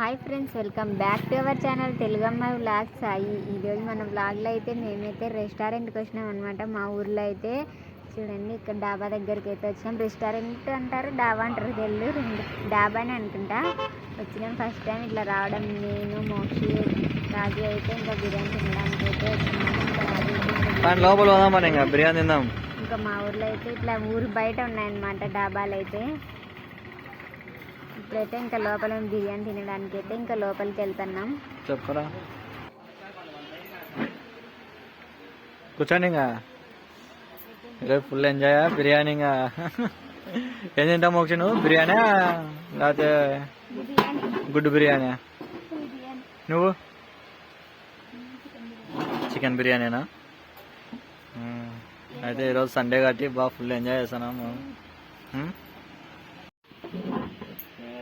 Hi friends welcome back to our channel Telugamma vlog Sai ఈరోజు మన వ్లాగ్లో అయితే మేమైతే రెస్టారెంట్కి వచ్చినాం అనమాట మా ఊర్లో అయితే చూడండి ఇక్కడ డాబా దగ్గరికి అయితే వచ్చినాం రెస్టారెంట్ అంటారు డాబా అంటారు. తెలు రెండు డాబా అని అనుకుంటా. వచ్చినాం ఫస్ట్ టైం ఇట్లా రావడం నేను మోక్షి రాజు అయితే ఇంకా బిర్యానీ తినడానికి అయితే లోపల మరి ఇంకా బిర్యానీ తిందాం. ఇంకా మా ఊర్లో అయితే ఇట్లా ఊరు బయట ఉన్నాయన్నమాట డాబాలు అయితే. ఇప్పుడైతే ఇంకా లోపల బిర్యానీ తినడానికి అయితే ఇంకా లోపలికి వెళ్తున్నాం. చెప్పరా? కూర్చోండి ఇంకా. ఈరోజు ఫుల్ ఎంజాయ్ బిర్యానీ ఇంకా? ఏం తింటావు మోక్ష నువ్వు? బిర్యానీ లేకపోతే గుడ్డు బిర్యానీ నువ్వు? చికెన్ బిర్యానీనా అయితే ఈరోజు సండే కాబట్టి బాగా ఫుల్ ఎంజాయ్ చేస్తున్నాము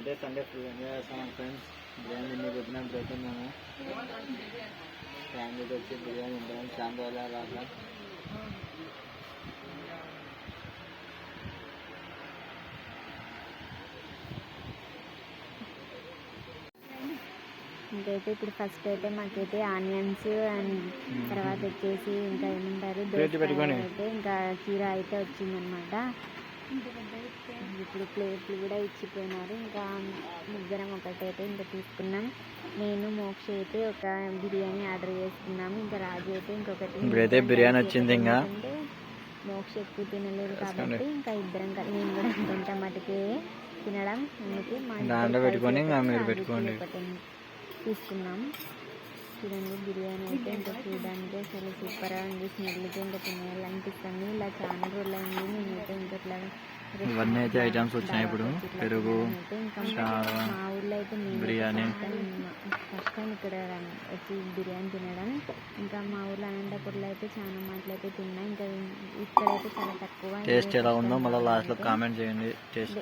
నేనైతే సండే ఫుల్ ఎంజాయ్ చేస్తున్నాం ఫ్రెండ్స్ బిర్యానీ తిని పెట్టినాం పెడుతున్నాము ఫ్యామిలీతో వచ్చి బిర్యానీ చాలా రోజులు రాక ఇంకైతే ఇప్పుడు ఫస్ట్ అయితే మాకైతే ఆనియన్స్ అండ్ తర్వాత వచ్చేసి ఇంకా ఏమంటారు దోసకాయ. అయితే ఇంకా కీర అయితే వచ్చిందనమాట ఇప్పుడు ప్లేట్లు కూడా ఇచ్చిపోయినారు. ఇంకా ముగ్గురం ఒకటైతే ఇంకా తీసుకున్నాం. నేను మోక్ష అయితే ఒక బిర్యానీ ఆర్డర్ చేసుకున్నాము. ఇంకా రాజు అయితే ఇంకొకటి ఇప్పుడైతే బిర్యానీ వచ్చింది ఇంకా. మోక్ష ఎక్కువ తినలేదు కాబట్టి ఇంకా ఇద్దరం నేను కూడా కొంత మటుకే తినడం. అందుకే మా దాంట్లో పెట్టుకొని తీసుకున్నాం. చూడండి బిర్యానీ అయితే ఇంకా చూడడానికి అసలు సూపర్గా ఉంది. స్మెల్కి ఇంకా తినేయాలనిపిస్తుంది ఇలా చాలా రోజులు అయింది నేనైతే ఇంకా ఇట్లా ఇవన్నీ అయితే items వచ్చినాయి ఇప్పుడు. పెరుగు, అయితే మా ఊర్లో అయితే బిర్యానీ. ఫస్ట్ టైం ఇక్కడ వచ్చి బిర్యానీ తినడం. ఇంకా మా ఊర్లో అనంతపూర్లో అయితే చాలా మాటలు అయితే తిన్నా. ఇంకా ఇక్కడైతే చాలా తక్కువ టేస్ట్ ఎలా ఉందో మళ్ళీ లాస్ట్లో కామెంట్ చేయండి. టేస్ట్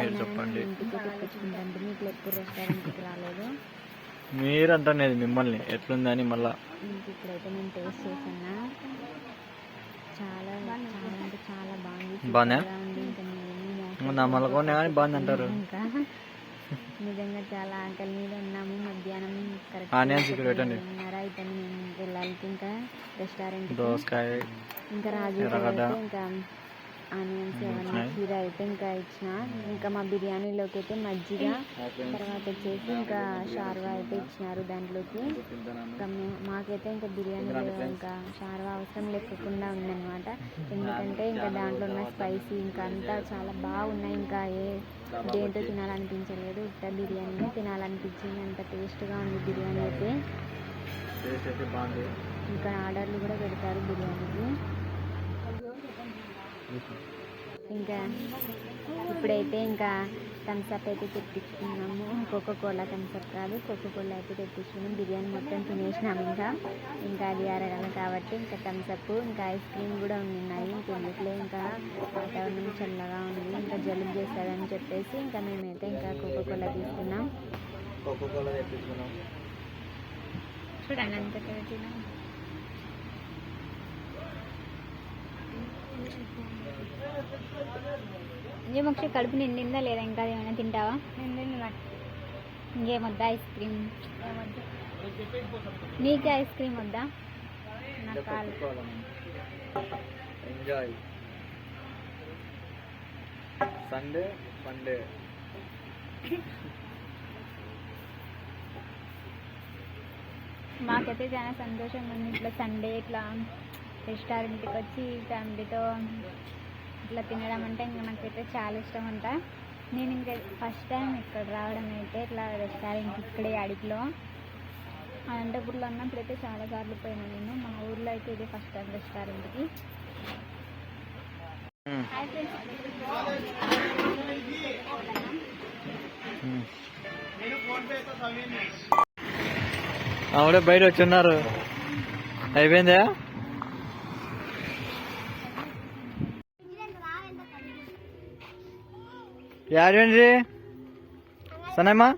మీరు చెప్పండి. ఇంటికి తెప్పించుకుంటాను. మీకు ఎప్పుడు రెస్టారెంట్కి రాలేదు? మీరు అంటున్నది మిమ్మల్ని ఎట్లుందని మళ్ళా ఇప్పుడైతే నేను టేస్ట్ చేసాను చాలా చాలా అంటే చాలా బాగుంది. ఉంది. ఇంకా నేను నా మళ్ళీ కానీ బాగుంది అంటారు. ఇంకా నిజంగా చాలా ఆకలి మీద ఉన్నాము. మధ్యాహ్నం కరెక్ట్ ఆనియన్స్ ఇక్కడ పెట్టండి. అయితే మేము వెళ్ళాలి ఇంకా రెస్టారెంట్ దోసకాయ ఇంకా రాజు ఇంకా ఆనియన్స్ అవన్నీ ఉన్నాయి. కీర అయితే ఇంకా ఇచ్చిన. ఇంకా మా బిర్యానీలోకి అయితే మజ్జిగ తర్వాత వచ్చేసి ఇంకా షార్వా అయితే ఇచ్చినారు దాంట్లోకి. ఇంకా మాకైతే ఇంకా బిర్యానీలో ఇంకా షార్వా అవసరం లేకుండా ఉందన్నమాట. ఎందుకంటే ఇంకా దాంట్లో ఉన్న స్పైసీ ఇంకా అంతా చాలా బాగున్నాయి. ఇంకా ఏ దేంతో తినాలనిపించలేదు. ఉత్త బిర్యానీ తినాలనిపించింది. అంత టేస్ట్గా ఉంది బిర్యానీ అయితే. టేస్ట్ అయితే బాగుంది. ఇంకా ఆర్డర్లు కూడా పెడతారు బిర్యానీకి. ఇంకా ఇప్పుడైతే ఇంకా థమ్స్అప్ అయితే తెప్పించుకున్నాము. కోకో కోలా థమ్స్అప్ కాదు కోకో కోలా అయితే తెప్పించుకున్నాం. బిర్యానీ మొత్తం తినేసినాము ఇంకా. ఇంకా అది అరగాలి కాబట్టి ఇంకా థమ్స్అప్ ఇంకా ఐస్ క్రీమ్ కూడా ఉన్నాయి ఇంకెందుకులే ఇంకా వాతావరణం చల్లగా ఉంది. ఇంకా జలుబు చేస్తుందని చెప్పేసి ఇంకా మేమైతే ఇంకా కోకో కోలా తీసుకున్నాం. కోకో కోలా తెప్పించుకున్నాం. చూడండి అంత తిన్నాం ఇంకే మక్ష కడుపు నిండిందా లేదా? ఇంకా ఏమైనా తింటావా? ఇంకేమొద్దా ఐస్ క్రీమ్? నీకే ఐస్ క్రీమ్ వద్దా? ఎంజాయ్ సండే సండే మాకైతే చాలా సంతోషంగా ఉంది. ఇట్లా సండే ఇట్లా రెస్టారెంట్కి వచ్చి ఫ్యామిలీతో ఇట్లా తినడం అంటే ఇంకా నాకైతే చాలా ఇష్టం అంట నేను ఇంకా ఫస్ట్ టైం ఇక్కడ రావడం అయితే ఇట్లా రెస్టారెంట్ ఇక్కడే అడిగిలో అనంతపూర్లో చాలా సార్లు పోయినా నేను. మా ఊర్లో అయితే ఇదే ఫస్ట్ టైం రెస్టారెంట్కి. హాయ్ ఆవిడే బయట వచ్చి ఉన్నారు. అయిపోయిందా? యాడండి సన్నమ్మా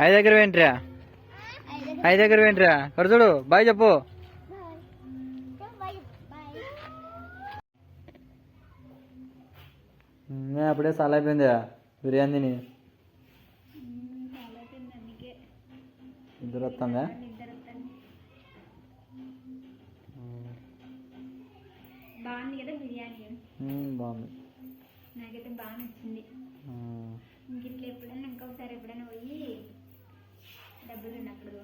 ఐదు దగ్గర ఏంట్రా ఐదు దగ్గర ఏంట్రా ఇక్కడ చూడు బాయ్ చెప్పు అప్పుడే చాలా అయిపోయిందా బిర్యానీ తిని చాలా తింది అందుకే ఇద్దరు వస్తుంది బాగుంది. నాకైతే బాగా నచ్చింది. ఇంక ఇట్లా ఎప్పుడైనా ఇంకొకసారి ఎప్పుడైనా పోయి డబ్బులు ఉన్నప్పుడు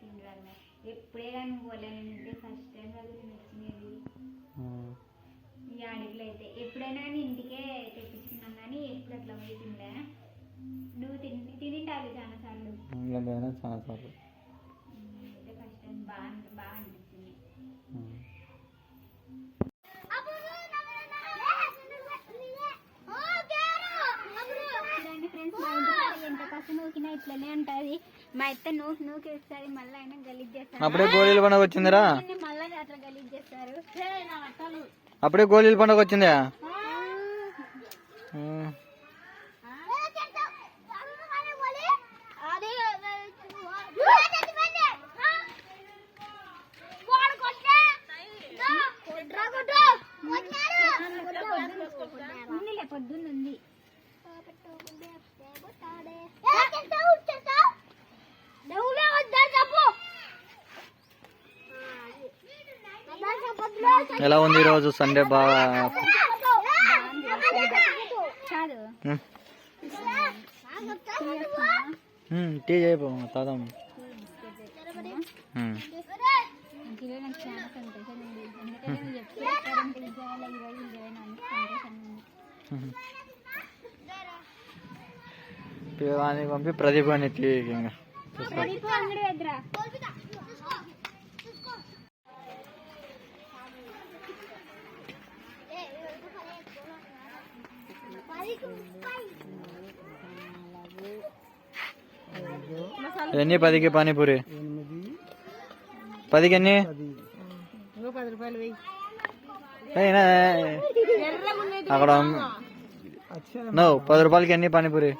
తినరాలి ఎప్పుడే కానీ పోలేను అంటే ఫస్ట్ టైం కాదు నేను వచ్చినది. ఈ అడవిలో అయితే ఎప్పుడైనా కానీ ఇంటికే తెప్పించుకున్నాం కానీ ఎప్పుడు అట్లా పోయి తినలే. నువ్వు తిని తినింటావు చాలా సార్లు. చాలా సార్లు. ఇట్లనే ఉంటుంది. మా అత్త నూకి నూకేస్తుంది మళ్ళీ అయినా గలీజ్ చేస్తారు. అప్పుడే గోళీల పండుగ వచ్చిందిరా? మళ్ళీ అట్లా గలీజ్ చేస్తారు. అప్పుడే గోళీల పండుగ వచ్చిందా? మ్మ్. ఎలా ఉంది ఈరోజు సండే బాగా? టీ చేయబో తాదాం మ్మ్. ఇంటిలో నాకు చాలా సంతోషం ఉంది ఎందుకంటే నువ్వు ఎప్పుడు రెస్టారెంట్ చేయాలి ఈరోజు ఇరవై అని సంతోషం ఉంది పిల్లవాడిని పంపి ప్రదీప్ అని టీ ఇంకా ఎన్ని పదికి పానీపూరి పదికి ఎన్ని అయినా అక్కడ నో పది రూపాయలకి ఎన్ని పానీపూరి